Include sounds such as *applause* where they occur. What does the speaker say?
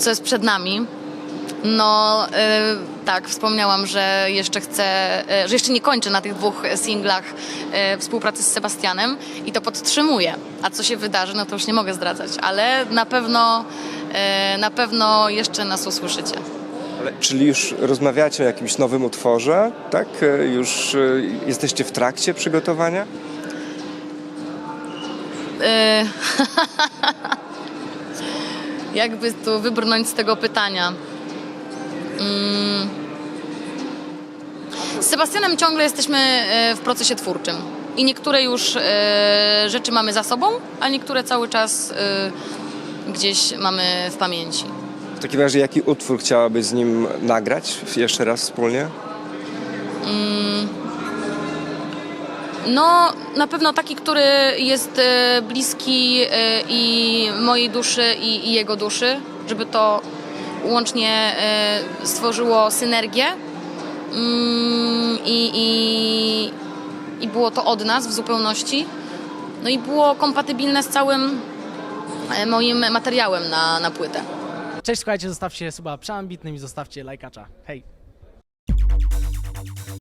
co jest przed nami. No e, tak, wspomniałam, że jeszcze chcę, e, że jeszcze nie kończę na tych dwóch singlach e, współpracy z Sebastianem i to podtrzymuję. A co się wydarzy, no to już nie mogę zdradzać, ale na pewno, e, na pewno jeszcze nas usłyszycie. Ale, czyli już rozmawiacie o jakimś nowym utworze, tak? E, Już e, jesteście w trakcie przygotowania? E, *laughs* Jakby tu wybrnąć z tego pytania. Mm. Z Sebastianem ciągle jesteśmy e, w procesie twórczym. I niektóre już e, rzeczy mamy za sobą, a niektóre cały czas e, gdzieś mamy w pamięci. W takim razie jaki utwór chciałabyś z nim nagrać jeszcze raz wspólnie? No, na pewno taki, który jest e, bliski e, i mojej duszy, i, jego duszy, żeby to łącznie e, stworzyło synergię mm, i, i, i było to od nas w zupełności. No i było kompatybilne z całym moim materiałem na, na płytę. Cześć, słuchajcie, zostawcie suba przeambitnym i zostawcie lajkacza. Hej!